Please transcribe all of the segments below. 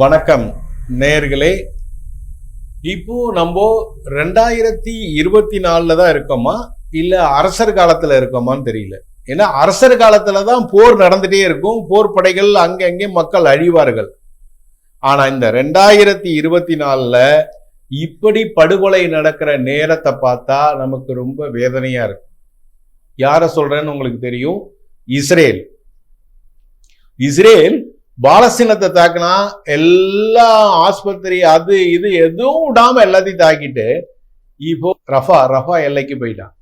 வணக்கம் நேர்களே இப்போ நம்ம ரெண்டாயிரத்தி இருபத்தி நாலுல தான் இருக்கோமா? இல்ல அரசர் காலத்துல இருக்கோமான்னு தெரியல. ஏன்னா அரசர் காலத்துல தான் போர் நடந்துட்டே இருக்கும். போர் படைகள் அங்கங்கே மக்கள் அழிவார்கள். ஆனா இந்த ரெண்டாயிரத்தி இருபத்தி நாலுல இப்படி படுகொலை நடக்கிற நேரத்தை பார்த்தா நமக்கு ரொம்ப வேதனையா இருக்கு. யார சொல்றேன்னு உங்களுக்கு தெரியும்? இஸ்ரேல். இஸ்ரேல் பாலஸ்தீனத்தை தாக்குனா எல்லா ஆஸ்பத்திரி அது இது எதுவும் விடாம எல்லாத்தையும் தாக்கிட்டு இப்போ ரஃபா ரஃபா எல்லைக்கு போயிட்டான்.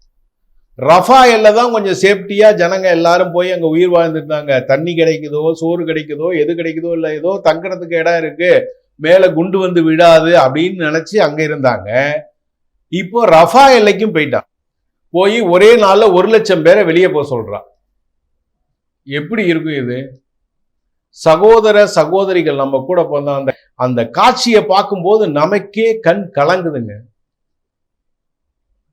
ரஃபா எல்லை தான் கொஞ்சம் சேஃப்டியா ஜனங்க எல்லாரும் போய் அங்க உயிர் வாழ்ந்துருந்தாங்க தண்ணி கிடைக்குதோ சோறு கிடைக்குதோ எது கிடைக்குதோ இல்லை ஏதோ தங்குறதுக்கு இடம் இருக்கு. மேல குண்டு வந்து விடாது அப்படின்னு நினைச்சு அங்க இருந்தாங்க. இப்போ ரஃபா எல்லைக்கும் போயிட்டான். போய் ஒரே நாள்ல ஒரு லட்சம் பேரை வெளியே போக சொல்றான். எப்படி இருக்கும் இது? சகோதர சகோதரிகள் நம்ம கூட பிறந்த அந்த அந்த காட்சியை பார்க்கும்போது நமக்கே கண் கலங்குதுங்க.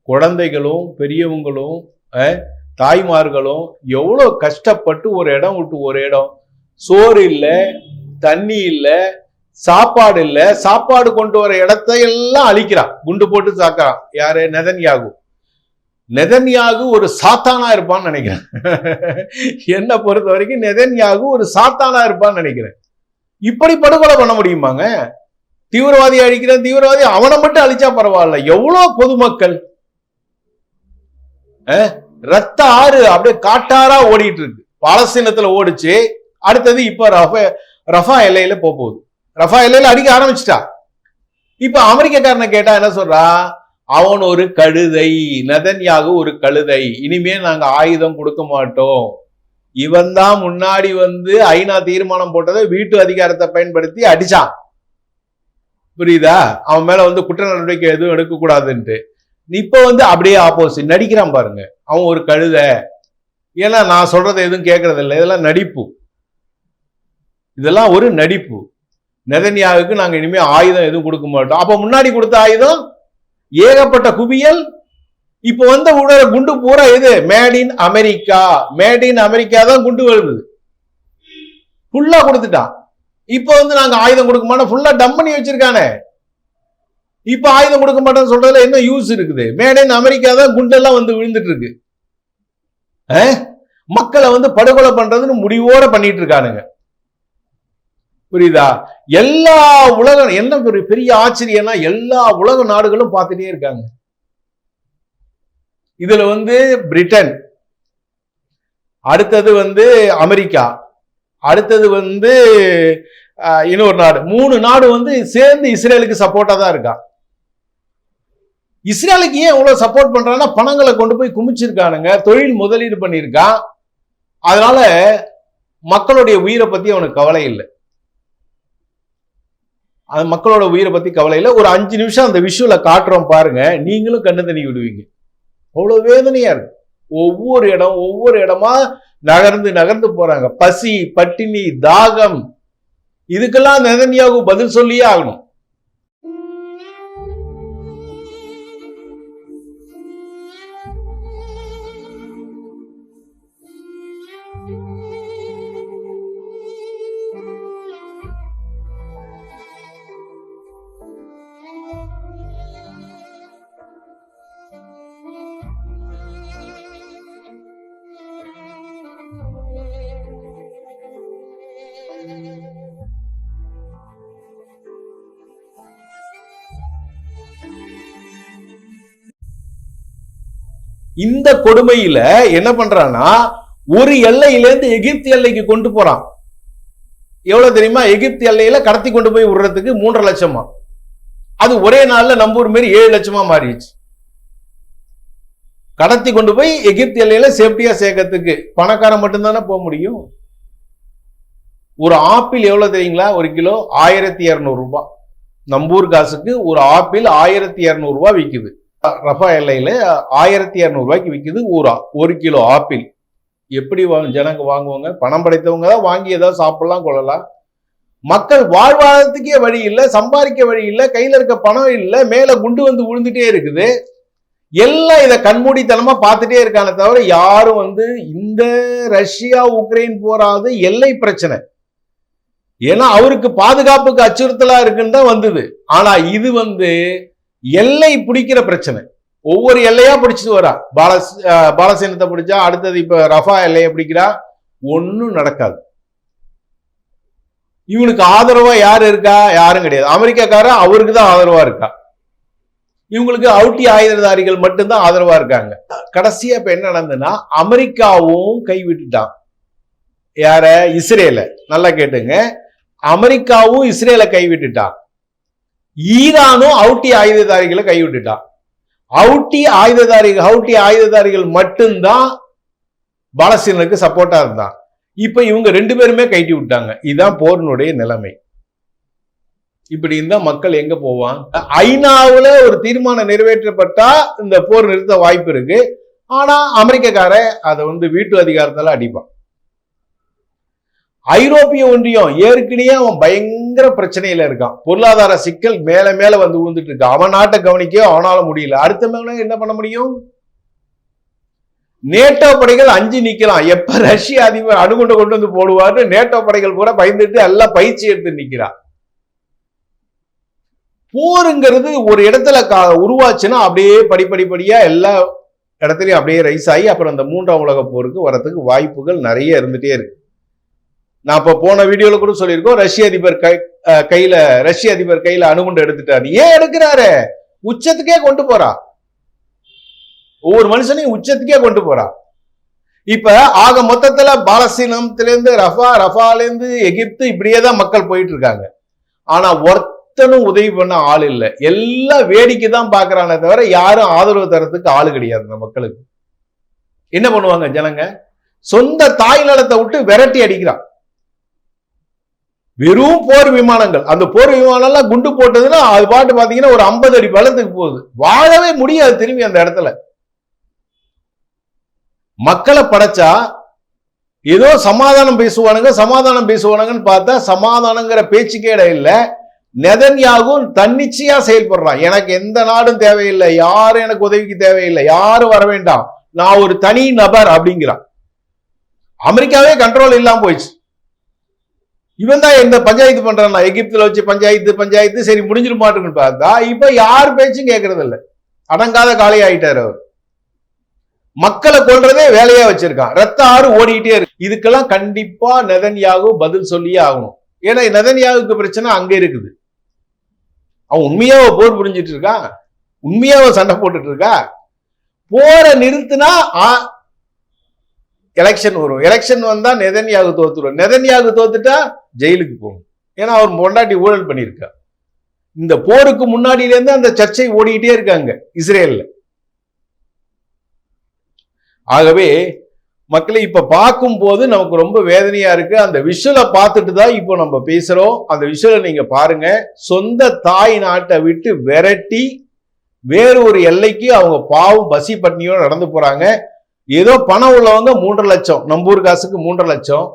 குழந்தைகளும் பெரியவங்களும் தாய்மார்களும் எவ்வளோ கஷ்டப்பட்டு ஒரு இடம் விட்டு ஒரு இடம். சோறு இல்லை தண்ணி இல்லை சாப்பாடு இல்லை. சாப்பாடு கொண்டு வர இடத்த எல்லாம் அழிக்கிறான். குண்டு போட்டு சாக்கிறான். யாரு? நெதன்யாகும் நெதன்யாகு ஒரு சாத்தானா இருப்பான்னு நினைக்கிறேன். என்னை பொறுத்த வரைக்கும் நெதன்யாகு ஒரு சாத்தானா இருப்பான்னு நினைக்கிறேன். இப்படி படுகொலை பண்ண முடியுமாங்க? தீவிரவாதி அழிக்கிறேன் தீவிரவாதி அவனை மட்டும் அழிச்சா பரவாயில்ல. எவ்வளவு பொதுமக்கள்? ரத்த ஆறு அப்படியே காட்டாரா ஓடிட்டு இருக்கு பாலஸ்தீனத்துல ஓடிச்சு. அடுத்தது இப்ப ரஃபா ரஃபா எல்லையில போக போகுது. ரஃபா எல்லையில அடிக்க ஆரம்பிச்சிட்டா. இப்ப அமெரிக்கக்காரனை கேட்டா என்ன சொல்றா? அவன் ஒரு கழுதை நதன்யாக ஒரு கழுதை. இனிமே நாங்க ஆயுதம் கொடுக்க மாட்டோம். இவன் தான் முன்னாடி வந்து ஐநா தீர்மானம் போட்டதை வீட்டு அதிகாரத்தை பயன்படுத்தி அடிச்சான். புரியுதா? அவன் மேல வந்து குற்ற நடவடிக்கை எதுவும் எடுக்கக்கூடாதுன்ட்டு. இப்ப வந்து அப்படியே ஆப்போசிட் நடிக்கிறான் பாருங்க. அவன் ஒரு கழுதை. ஏன்னா நான் சொல்றதை எதுவும் கேட்கறது இல்லை இதெல்லாம் நடிப்பு. இதெல்லாம் ஒரு நடிப்பு. நெதன்யாவுக்கு நாங்கள் இனிமேல் ஆயுதம் எதுவும் கொடுக்க மாட்டோம். அப்போ முன்னாடி கொடுத்த ஆயுதம்? ஏகப்பட்ட குவியல். இப்போ வந்த உடற குண்டு பூரா எது? Made in America made in America தான் குண்டு வருது ஃபுல்லா கொடுத்துட்டான். இப்போ வந்து நாங்க ஆயுதம் கொடுக்க மாட்டோம். ஃபுல்லா டம் பண்ணி வச்சிருக்கானே. இப்போ ஆயுதம் கொடுக்க மாட்டோம்னு சொல்றதுல என்ன யூஸ் இருக்குது? மேட் இன் அமெரிக்கா தான் குண்டெல்லாம் வந்து விழுந்துட்டு இருக்கு மக்களை வந்து படுகொலை பண்றதுன்னு முடிவோட பண்ணிட்டு இருக்கானுங்க. புரியுதா? எல்லா உலக என்ன ஒரு பெரிய ஆச்சரியம்னா எல்லா உலக நாடுகளும் பார்த்துட்டே இருக்காங்க. இதுல வந்து பிரிட்டன் அடுத்தது வந்து அமெரிக்கா அடுத்தது வந்து அஹ், இன்னொரு நாடு. மூணு நாடு வந்து சேர்ந்து இஸ்ரேலுக்கு சப்போர்ட்டா தான் இருக்கா? இஸ்ரேலுக்கு ஏன் இவ்வளவு சப்போர்ட் பண்றான்னா பணங்களை கொண்டு போய் குமிச்சிருக்கானுங்க. தொழில் முதலீடு பண்ணியிருக்கான். அதனால மக்களுடைய உயிரை பத்தி அவனுக்கு கவலை இல்லை. அது மக்களோட உயிரை பத்தி கவலை இல்லை. ஒரு அஞ்சு நிமிஷம் அந்த விஷுவலை காட்டுறோம் பாருங்க. நீங்களும் கண்ணு தண்ணி விடுவீங்க. அவ்வளவு வேதனையா இருக்கு. ஒவ்வொரு இடம் ஒவ்வொரு இடமா நகர்ந்து நகர்ந்து போறாங்க. பசி பட்டினி தாகம். இதுக்கெல்லாம் நெதன்யாகு பதில் சொல்லியே ஆகணும். இந்த கொடுமையில என்ன பண்றான்னா ஒரு எல்லையிலேருந்து எகிப்து எல்லைக்கு கொண்டு போறான். எவ்வளவு தெரியுமா? எகிப்து எல்லையில கடத்தி கொண்டு போய் விடுறதுக்கு மூன்றரை லட்சமா. அது ஒரே நாள்ல நம்ம ஊர் மாரி ஏழு லட்சமா மாறிடுச்சு. கடத்தி கொண்டு போய் எகிப்து எல்லையில சேஃப்டியா சேர்க்கறதுக்கு பணக்காரன் மட்டும்தானே போக முடியும்? ஒரு ஆப்பிள் எவ்வளவு தெரியுங்களா? ஒரு கிலோ ஆயிரத்தி இரநூறு ரூபாய். நம்பூர் காசுக்கு ஒரு ஆப்பிள் ஆயிரத்தி இரநூறு ரூபாய் விற்குது ரஃபா எல்லையில ஆயிரத்தி இரநூறுபாய்க்கு விற்கிது ஒரு ஒரு கிலோ ஆப்பிள். எப்படி வாங்க ஜனங்க வாங்குவாங்க? பணம் படைத்தவங்க தான் வாங்கி ஏதாவது சாப்பிடலாம் கொள்ளலாம். மக்கள் வாழ்வாதாரத்துக்கே வழி இல்லை சம்பாதிக்க வழி இல்லை கையில இருக்க பணம் இல்லை மேல குண்டு வந்து விழுந்துட்டே இருக்குது. எல்லாம் இதை கண்மூடித்தனமா பார்த்துட்டே இருக்கானே தவிர யாரும் வந்து இந்த ரஷ்யா உக்ரைன் போராது எல்லை பிரச்சனை. ஏன்னா அவருக்கு பாதுகாப்புக்கு அச்சுறுத்தலா இருக்குன்னு தான் வந்தது. ஆனா இது வந்து எல்லை பிடிக்கிற பிரச்சனை. ஒவ்வொரு எல்லையா பிடிச்சிட்டு வரா. பாலஸ் பாலசேனத்தை பிடிச்சா அடுத்தது இப்ப ரஃபா எல்லையை பிடிக்கிறா. ஒன்னும் நடக்காது. இவனுக்கு ஆதரவா யார் இருக்கா? யாரும் கிடையாது. அமெரிக்காக்காரன் அவருக்கு தான் ஆதரவா இருக்கா. இவங்களுக்கு அவுட்டி ஆயுததாரிகள் மட்டும்தான் ஆதரவா இருக்காங்க. கடைசியா இப்ப என்ன நடந்ததுன்னா அமெரிக்காவும் கைவிட்டுட்டான். யார? இஸ்ரேல. நல்லா கேட்டுங்க. அமெரிக்காவும் இஸ்ரேலை கைவிட்டுட்டான். ஈரானும் அவுட்டி ஆயுததாரிகளை கைவிட்டுட்டான். அவுட்டி ஆயுததாரிகள் அவுட்டி ஆயுததாரிகள் மட்டும்தான் பாலஸ்தீனருக்கு சப்போர்ட்டா இருந்தான். இப்ப இவங்க ரெண்டு பேருமே கைட்டி விட்டாங்க. இதுதான் போரினுடைய நிலைமை. இப்படி இருந்தா மக்கள் எங்க போவான் ஐநாவுல ஒரு தீர்மானம் நிறைவேற்றப்பட்டா இந்த போர் நிறுத்த வாய்ப்பு இருக்கு. ஆனா அமெரிக்கக்காரன் அதை வந்து வீட்டு அதிகாரத்தால அடிப்பான். ஐரோப்பிய ஒன்றியம் ஏற்கனவே அவன் பயங்கர பிரச்சனையில இருக்கான். பொருளாதார சிக்கல் மேல மேல வந்து ஊந்துட்டு இருக்கான் அவன் நாட்டை கவனிக்க அவனால முடியல. அடுத்த மேல என்ன பண்ண முடியும்? நேட்டோ படைகள் அஞ்சு நிக்கலாம். எப்ப ரஷ்ய அதிபர் அணுகுண்டு கொண்டு வந்து போடுவார்னு நேட்டோ படைகள் கூட பயந்துட்டு எல்லாம் பயிற்சி எடுத்து நிக்கிறான் போருங்கிறது ஒரு இடத்துல கா- உருவாச்சுன்னா அப்படியே படிப்படிப்படியா எல்லா இடத்துலையும் அப்படியே ரைஸ் ஆகி அப்புறம் அந்த மூன்றாம் உலக போருக்கு வரத்துக்கு வாய்ப்புகள் நிறைய இருந்துட்டே இருக்கு. நான் இப்ப போன வீடியோல கூட சொல்லியிருக்கோம் ரஷ்ய அதிபர் கை அஹ் கையில ரஷ்ய அதிபர் கையில அணுகுண்டு எடுத்துட்டாரு. ஏன் எடுக்கிறாரு? உச்சத்துக்கே கொண்டு போறா. ஒவ்வொரு மனுஷனையும் உச்சத்துக்கே கொண்டு போறா. இப்ப ஆக மொத்தத்துல பாலஸ்தீனத்திலிருந்து ரஃபா ரஃபால இருந்து எகிப்து இப்படியே தான் மக்கள் போயிட்டு இருக்காங்க ஆனா ஒருத்தனும் உதவி பண்ண ஆள் இல்லை. எல்லாம் வேடிக்கை தான் பாக்குறானே தவிர யாரும் ஆதரவு தரத்துக்கு ஆளு கிடையாது அந்த மக்களுக்கு. என்ன பண்ணுவாங்க ஜனங்க? சொந்த தாய் நிலத்தை விட்டு விரட்டி அடிக்கிறான். வெறும் போர் விமானங்கள். அந்த போர் விமானம்லாம் குண்டு போட்டதுன்னா அது பாட்டு பாத்தீங்கன்னா ஒரு ஐம்பது அடி பலத்துக்கு போகுது. வாழவே முடியாது திரும்பி அந்த இடத்துல. மக்களை படைச்சா ஏதோ சமாதானம் பேசுவானுங்க சமாதானம் பேசுவானுங்கன்னு பார்த்தா சமாதானங்கிற பேச்சுக்கே இல்லை நெதன்யாகும் தன்னிச்சையா செயல்படுறான். எனக்கு எந்த நாடும் தேவையில்லை யாரும் எனக்கு உதவிக்கு தேவையில்லை யாரும் வர வேண்டாம் நான் ஒரு தனி நபர் அப்படிங்கிறான். அமெரிக்காவே கண்ட்ரோல் இல்லாம போயிடுச்சு. இவன் தான் எந்த பஞ்சாயத்து பண்றான் எகிப்துல வச்சு பஞ்சாயத்து பஞ்சாயத்து சரி முடிஞ்சிட மாட்டேங்குன்னு பார்த்தா இப்ப யார் பேச்சும் கேட்கறது இல்லை அடங்காத காலை ஆயிட்டாரு அவர். மக்களை கொள்றதே வேலையா வச்சிருக்கான். ரத்த ஆறு ஓடிக்கிட்டே இருக்கு. இதுக்கெல்லாம் கண்டிப்பா நெதன்யாகு பதில் சொல்லியே ஆகணும். ஏன்னா நெதன்யாவுக்கு பிரச்சனை அங்க இருக்குது. அவன் உண்மையாவ போர் புரிஞ்சிட்டு இருக்கான்? உண்மையாவ சண்டை போட்டுட்டு இருக்கா? போரை நிறுத்தினா எலெக்ஷன் வரும். எலெக்ஷன் வந்தால் நெதன்யாகு தோத்துடும் நெதன்யாகு தோத்துட்டா ஜெயிலுக்கு போகும். ஏன்னா அவர் பொண்டாட்டி ஊழல் பண்ணியிருக்கா. இந்த போருக்கு முன்னாடியிலேருந்து அந்த சர்ச்சை ஓடிக்கிட்டே இருக்காங்க இஸ்ரேலில். ஆகவே மக்களை இப்போ பார்க்கும் போது நமக்கு ரொம்ப வேதனையாக இருக்குது அந்த விஷுவலை பார்த்துட்டு தான் இப்போ நம்ம பேசுகிறோம் அந்த விஷுவலை நீங்கள் பாருங்க. சொந்த தாய் நாட்டை விட்டு விரட்டி வேறு ஒரு எல்லைக்கு அவங்க பாவம் பசி பட்னியோட நடந்து போகிறாங்க ஏதோ பணம் உள்ளவங்க மூன்றரை லட்சம் நம்பூர் காசுக்கு மூன்றரை லட்சம்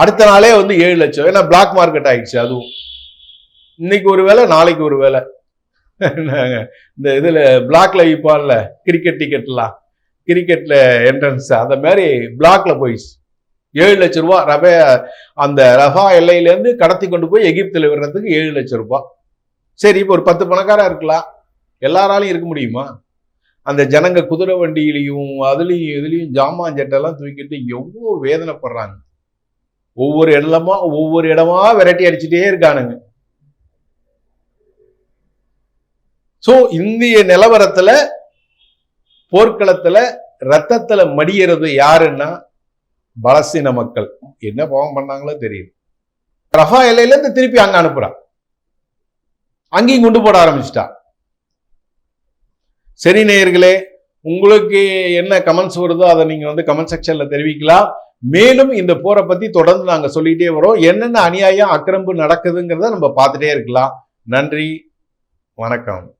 அடுத்த நாளே வந்து ஏழு லட்சம். ஏன்னா பிளாக் மார்க்கெட் ஆயிடுச்சு அதுவும். இன்னைக்கு ஒரு வேலை நாளைக்கு ஒரு வேலை இந்த இதில் பிளாக்ல விற்பான்ல கிரிக்கெட் டிக்கெட்லாம் கிரிக்கெட்ல என்ட்ரன்ஸ் அந்த மாதிரி பிளாக்ல போயிடுச்சு. ஏழு லட்சம் ரூபா ரபே அந்த ரஃபா எல்லையிலேருந்து கடத்தி கொண்டு போய் எகிப்தில் விடுறதுக்கு ஏழு லட்ச ரூபா. சரி இப்போ ஒரு பத்து பணக்காரா இருக்கலாம். எல்லாராலையும் இருக்க முடியுமா? அந்த ஜனங்க குதிரை வண்டியிலையும் அதுலேயும் இதுலேயும் ஜாமான் ஜெட்டெல்லாம் தூக்கிட்டு எவ்வளோ வேதனைப்படுறாங்க ஒவ்வொரு இடமா ஒவ்வொரு இடமா விரட்டி அடிச்சுட்டே இருக்கானுங்க. சோ இந்திய நிலவரத்துல போர்க்களத்துல ரத்தத்துல மடியறது யாருன்னா பலசீன மக்கள். என்ன பாவம் பண்ணாங்களோ தெரியும். ரஃபா எல்லையிலேருந்து திருப்பி அங்க அனுப்புகிறான் அங்கேயும் கொண்டு போட ஆரம்பிச்சிட்டா சரி நேயர்களே உங்களுக்கு என்ன கமெண்ட்ஸ் வருதோ அதை நீங்கள் வந்து கமெண்ட் செக்ஷனில் தெரிவிக்கலாம். மேலும் இந்த போரை பற்றி தொடர்ந்து நாங்கள் சொல்லிகிட்டே வரோம். என்னென்ன அநியாயம் அக்கிரம்பு நடக்குதுங்கிறத நம்ம பார்த்துட்டே இருக்கலாம். நன்றி வணக்கம்.